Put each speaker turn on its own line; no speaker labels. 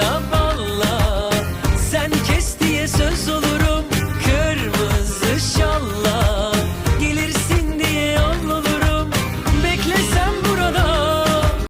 love.